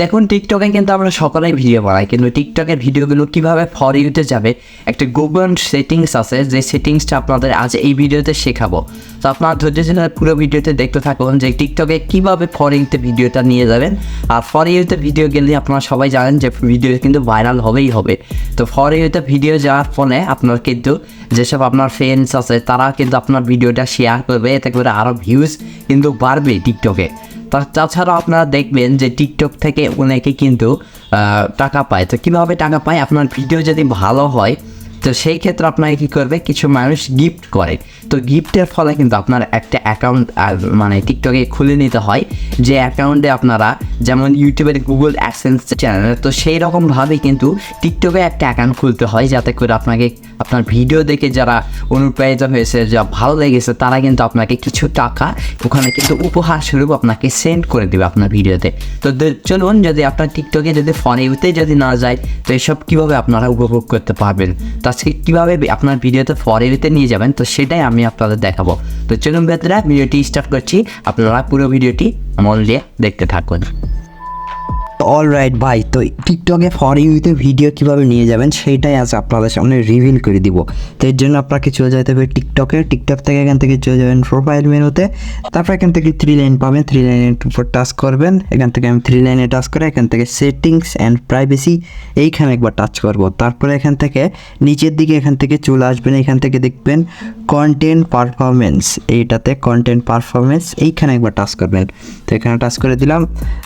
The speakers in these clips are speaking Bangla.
দেখুন টিকটকে কিন্তু আমরা সকলেই ভিডিও বানাই, কিন্তু টিকটকের ভিডিওগুলো কীভাবে ফর ইউতে যাবে, একটা গোপন সেটিংস আছে, যে সেটিংসটা আপনাদের আজ এই ভিডিওতে শেখাবো। তো আপনার ধৈর্য ধরে পুরো ভিডিওতে দেখতে থাকুন যে টিকটকে কীভাবে ফর ইউতে ভিডিওটা নিয়ে যাবেন। আর ফর ইউতে ভিডিও গেলে আপনারা সবাই জানেন যে ভিডিও কিন্তু ভাইরাল হবেই হবে। তো ফর ইউতে ভিডিও যাওয়ার ফলে আপনার কিন্তু যেসব আপনার ফ্রেন্ডস আছে, তারা কিন্তু আপনার ভিডিওটা শেয়ার করবে, এতে করে আরও ভিউজ কিন্তু বাড়বে টিকটকে তাছাড়াও আপনারা দেখবেন যে টিকটক থেকে অনেকে কিন্তু টাকা পায়। তো কীভাবে টাকা পায়? আপনার ভিডিও যদি ভালো হয়, তো সেই ক্ষেত্রে আপনাকে কী করবে? কিছু মানুষ গিফট করে। তো গিফটের ফলে কিন্তু আপনার একটা অ্যাকাউন্ট মানে টিকটকে খুলে নিতে হয়। যে অ্যাকাউন্টে আপনারা যেমন ইউটিউবের গুগল অ্যাসেন্স চ্যানেল তো সেই রকমভাবে কিন্তু টিকটকে একটা অ্যাকাউন্ট খুলতে হয়, যাতে করে আপনাকে আপনার ভিডিও দেখে যারা অনুপ্রাণিত হয়েছে, যা ভালো লেগেছে, তারা কিন্তু আপনাকে কিছু টাকা ওখানে কিন্তু উপহার স্বরূপ আপনাকে সেন্ড করে দেবে আপনার ভিডিওতে তো। চলুন, যদি আপনার টিকটকে যদি ফোনে যদি না যায়, তো এসব কীভাবে আপনারা উপভোগ করতে পারবেন? তো আজকে কীভাবে আপনার ভিডিওতে ফরে নিয়ে যাবেন? তো সেটাই আমি আপনাদের দেখাবো। তো চলুন বেতরা, ভিডিওটি স্টার্ট করছি। আপনারা পুরো ভিডিওটি মন দিয়ে দেখতে থাকুন। অল রাইট ভাই তো টিকটকে ফর ইউতে ভিডিও কীভাবে নিয়ে যাবেন, সেইটাই আজ আপনাদের সামনে রিভিল করে দিব। তো এর জন্য আপনাকে চলে যেতে হবে টিকটকে। টিকটক থেকে এখান থেকে চলে যাবেন প্রোফাইল মেনুতে। তারপর এখান থেকে থ্রি লাইন পাবেন। থ্রি লাইনের উপর টাচ করবেন। এখান থেকে আমি থ্রি লাইনে টাচ করে এখান থেকে সেটিংস অ্যান্ড প্রাইভেসি এইখানে একবার টাচ করব। তারপরে এখান থেকে নিচের দিকে এখান থেকে চলে আসবেন। এখান থেকে দেখবেন কন্টেন্ট পারফরমেন্স এইটাতে কন্টেন্ট পারফরমেন্স এইখানে একবার টাচ করবেন। তো এখানে টাচ করে দিলাম।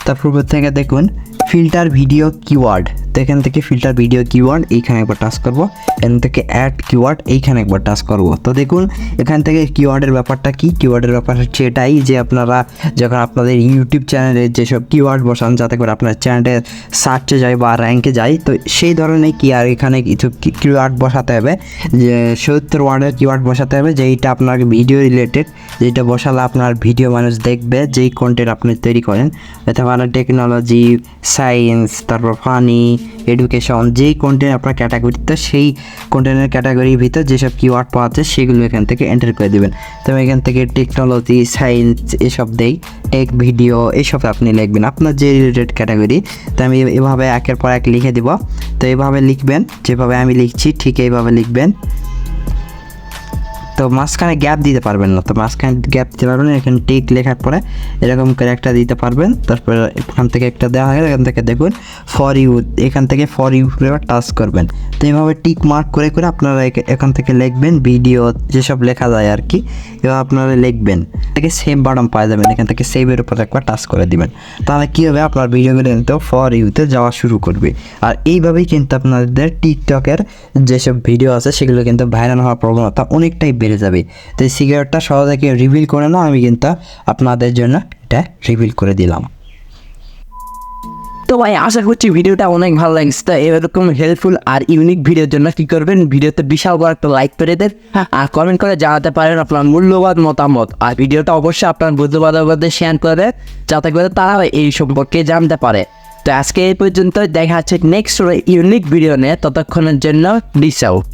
তারপর থেকে দেখুন ফিল্টার ভিডিও কিওয়ার্ড তো এখান থেকে ফিল্টার ভিডিও কিওয়ার্ড এইখানে একবার টাচ করব। এখান থেকে অ্যাড কিওয়ার্ড এইখানে একবার টাচ করব। তো দেখুন, এখান থেকে কিওয়ার্ডের ব্যাপারটা কি? কিওয়ার্ডের ব্যাপার হচ্ছে এটাই যে আপনারা যখন আপনাদের ইউটিউব চ্যানেলে যেসব কিওয়ার্ড বসান, যাতে করে আপনার চ্যানেলে সার্চে যায় বা র্যাঙ্কে যায়, তো সেই ধরনের কি আর এখানে কিছু কিওয়ার্ড বসাতে হবে? যে সত্তর ওয়ার্ডের কিওয়ার্ড বসাতে হবে, যেইটা আপনার ভিডিও রিলেটেড যেটা বসালে আপনার ভিডিও মানুষ দেখবে, যেই কন্টেন্ট আপনি তৈরি করেন। পারে টেকনোলজি সায়েন্স তারপর ফানি এডুকেশন যেই কন্টেন্ট আপনার ক্যাটাগরিতে সেই কন্টেন্টের ক্যাটাগরির ভিতর যেসব কিওয়ার্ড পাওয়া আছে, সেগুলো এখান থেকে এন্টার করে দেবেন। তো আমি এখান থেকে টেকনোলজি সায়েন্স এসব দেই টেক ভিডিও এসব আপনি লিখবেন, আপনার যে রিলেটেড ক্যাটাগরি তো আমি এভাবে একের পর এক লিখে দিব। তো এইভাবে লিখবেন, যেভাবে আমি লিখছি, ঠিক এইভাবে লিখবেন। তো মাঝখানে গ্যাপ দিতে পারবেন না। তো মাঝখানে গ্যাপ দিতে পারবেন এখানে টিক লেখার পরে এরকম করে একটা দিতে পারবেন। তারপরে এখান থেকে একটা দেওয়া হয়ে গেলে, এখান থেকে দেখুন ফর ইউ এখান থেকে ফর ইউ টাচ করবেন। তো এইভাবে টিক মার্ক করে করে আপনারা এখ- এখান থেকে লিখবেন ভিডিও যেসব লেখা যায় আর কি এবার আপনারা লিখবেন। থেকে সেভ বাটন পাওয়া যাবেন, এখান থেকে সেভের উপর একবার টাচ করে দিবেন। তাহলে কী হবে? আপনার ভিডিওগুলো কিন্তু ফর ইউতে যাওয়া শুরু করবে। আর এইভাবেই কিন্তু আপনাদের টিকটকের যেসব ভিডিও আছে, সেগুলো কিন্তু ভাইরাল হওয়ার প্রবণতা অনেকটাই বেড়ে যাবে। তো সিগারেটটা সহজে রিভিল করে না, আমি কিন্তু আপনাদের জন্য এটা রিভিল করে দিলাম। তো ভাই আশা করছি ভিডিওটা অনেক ভালো লাগছে। তো এরকম হেল্পফুল আর ইউনিক ভিডিওর জন্য কি করবেন? ভিডিওতে বিশাল বড় একটা লাইক করে দেন। আর কমেন্ট করে জানাতে পারেন আপনার মূল্যবান মতামত। আর ভিডিওটা অবশ্যই আপনার বন্ধু বান্ধবদের শেয়ার করে দেন যাতে করে তারা এই সম্পর্কে জানতে পারে। তো আজকে এই পর্যন্ত দেখা হচ্ছে নেক্সট ইউনিক ভিডিও নিয়ে। ততক্ষণের জন্য ডিস আউট